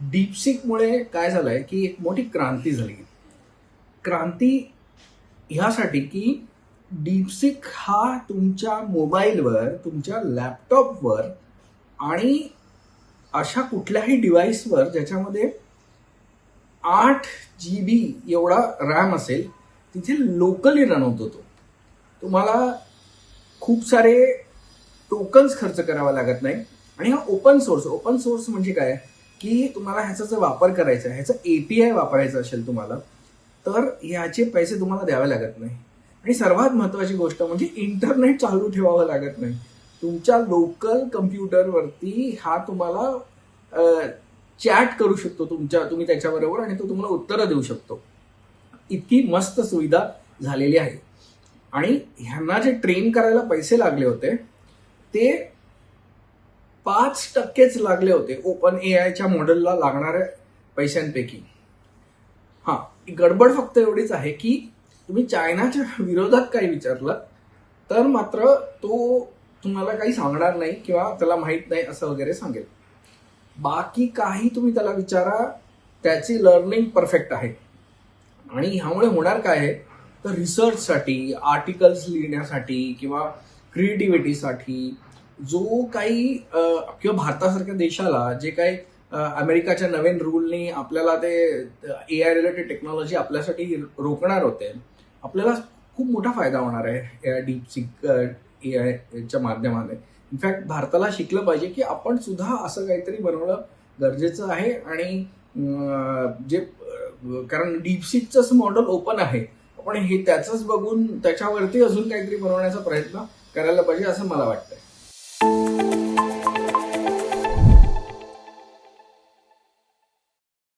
डीपसिकमुळे काय झालंय की एक मोठी क्रांती झाली. क्रांती ह्यासाठी की डीपसिक हा तुमच्या मोबाईलवर तुमच्या लॅपटॉपवर आणि अशा कुठल्याही डिव्हाइसवर ज्याच्यामध्ये आठ जी बी एवढा रॅम असेल तिथे लोकली रन होतो तो तुम्हाला खूप सारे टोकन्स खर्च करावा लागत नाही आणि हा ओपन सोर्स ओपन सोर्स म्हणजे काय? की तुम्हाला ह्याचा जर वापर करायचा आहे ह्याचा एपीआय वापरायचा असेल तुम्हाला तर ह्याचे पैसे तुम्हाला द्यावे लागत नाही. आणि सर्वात महत्वाची गोष्ट म्हणजे इंटरनेट चालू ठेवावं लागत नाही. तुमच्या लोकल कम्प्युटरवरती हा तुम्हाला चॅट करू शकतो तुमच्या तुम्ही त्याच्याबरोबर आणि तो तुम्हाला उत्तरं देऊ शकतो. इतकी मस्त सुविधा झालेली आहे. आणि ह्यांना जे ट्रेन करायला पैसे लागले होते ते पाच टक्केच लागले होते. ओपन ए आयच्या मॉडेलला लागणाऱ्या पैशांपैकी. हा गडबड फक्त एवढीच आहे की तुम्ही चायनाच्या विरोधात काही विचारलं तर मात्र तो तुम्हाला काही सांगणार नाही किंवा त्याला माहीत नाही असं वगैरे सांगेल. बाकी काही तुम्ही त्याला विचारा त्याची लर्निंग परफेक्ट आहे. आणि ह्यामुळे होणार काय आहे? तर रिसर्चसाठी आर्टिकल्स लिहिण्यासाठी किंवा क्रिएटिव्हिटीसाठी जो काही किंवा भारतासारख्या देशाला जे काही अमेरिकाच्या नवीन रूलनी आपल्याला ते ए आय रिलेटेड टेक्नॉलॉजी आपल्यासाठी रोखणार होते आपल्याला खूप मोठा फायदा होणार आहे या डीपसिक ए आयच्या माध्यमाने. इनफॅक्ट भारताला शिकलं पाहिजे की आपण सुद्धा असं काहीतरी बनवणं गरजेचं आहे आणि जे कारण डीपसिकचंच मॉडेल ओपन आहे आपण हे त्याचंच बघून त्याच्यावरती अजून काहीतरी बनवण्याचा प्रयत्न करायला पाहिजे असं मला वाटतं.